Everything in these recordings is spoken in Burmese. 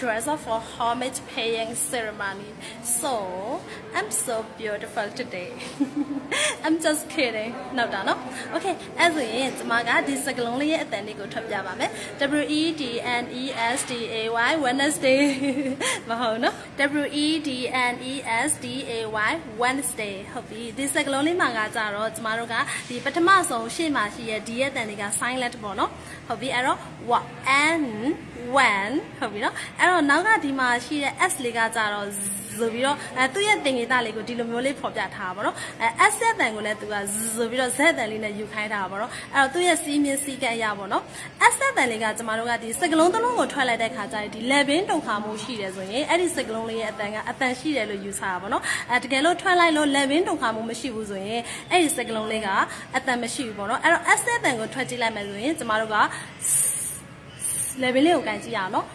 dress up for homage paying ceremony. So I'm so beautiful today. I'm just kidding. နောက်တာနော်။ Okay အဲ့ဆိုရင်ကျွန်မကဒီစကားလုံးလေးရဲ့အတန်လေးကိုထွက်ပြပါမယ်။ W E D N E S D A Y Wednesday မဟုတ်နော်။ W E D N E S D A Y Wednesday ဟုတ်ပြီ။ဒီစကားလုံးလေးမှာကကြတော့ကျမတို့ကဒီပထမဆုံးရှေ့မှာရှိရဲ့ဒီရဲ့အတန်လေးက silent ပေါ့နော်။ဟုတ်ပြီအဲ့တော့ what n when ဟုတ်ပြီနော်အဲ့တော့နောက်ကဒီမှာရှိတဲ့ s လေးကကြတော့ဆိုပြီးတော့အဲသူ့ရဲ့တင်ငေတလေးကိုဒီလိုမျိုးလေးဖော်ပြထားတာပေါ့နော်အဲ s ရဲ့တန်ကိုလည်းသူကဆိုပြီးတော့ z တန်လေးနဲ့ယူခိုင်းတာပေါ့နော်အဲ့တော့သူ့ရဲ့စီးမြင့်စီးကပ်ရပေါ့နော် s ရဲ့တန်လေးကကျမတို့ကဒီစကလုံးတစ်လုံးကိုထွက်လိုက်တဲ့ခါကျရင်ဒီ level တုံခါမှုရှိတယ်ဆိုရင်အဲ့ဒီစကလုံးလေးရဲ့အတန်ကအတန်ရှိတယ်လို့ယူဆတာပေါ့နော်အဲတကယ်လို့ထွက်လိုက်လို့ level တုံခါမှုမရှိဘူးဆိုရင်အဲ့ဒီစကလုံးလေးကအတန်မရှိဘူးပေါ့နော်အဲ့တော့ s ရဲ့တန်ကိုထွက်ကြည့်လိုက်မယ်ဆိုရင်ကျမတို့က level လေးကိုကန်ကြည့်ရအောင်နော်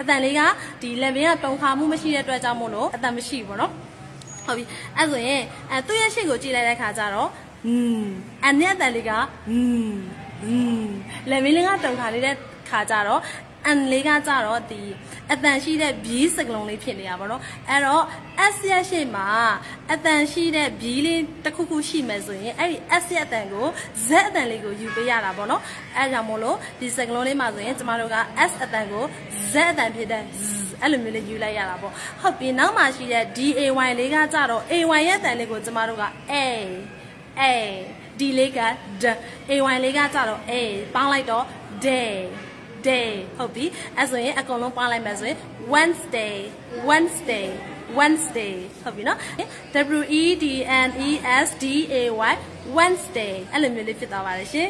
အတန်လေးကဒီ level ကတုံခါမှုမရှိတဲ့အတွက်ကြောင့်မို့လို့အတန်မရှိဘူးပေါ့နော်ဟုတ်ပြီအဲ့ဆိုရင်အဲသူ့ရဲ့ရှေ့ကိုကြည့်လိုက်တဲ့ခါကျတော့อืมအနဲ့အတန်လေးကอืมอืม level လေးကတုံခါလေးတဲ့ခါကျတော့ အန်လေးကကြတော့ဒီအတန်ရှိတဲ့ဘီးစကလုံးလေးဖြစ်နေတာပေါ့နော်အဲ့တော့ S ရရှိမှာအတန်ရှိတဲ့ဘီးလေးတစ်ခုခုရှိမယ်ဆိုရင်အဲ့ဒီ S ရအတန်ကို Z အတန်လေးကိုယူပေးရတာပေါ့နော်အဲ့ဒါကြောင့်မို့လို့ဒီစကလုံးလေးမှာဆိုရင်ကျမတို့က S အတန်ကို Z အတန်ဖြစ်တဲ့ Z အဲ့လိုမျိုးလေးယူလိုက်ရတာပေါ့ဟုတ်ပြီနောက်မှာရှိတဲ့ DAY လေးကကြတော့ AY ရဲ့အတန်လေးကိုကျမတို့က A A D လေးက D AY လေးကကြတော့ A ပေါင်းလိုက်တော့ day day ဟုတ်ပြီအဲ့ဆိုရင်အကုန်လုံးပေါင်းလိုက်မယ်ဆိုရင် Wednesday Wednesday Wednesday ဟုတ်ပြီနော် W E D N E S D A Y Wednesday အဲ့လိုမျိုးလေးဖြစ်သွားပါတယ်ရှင်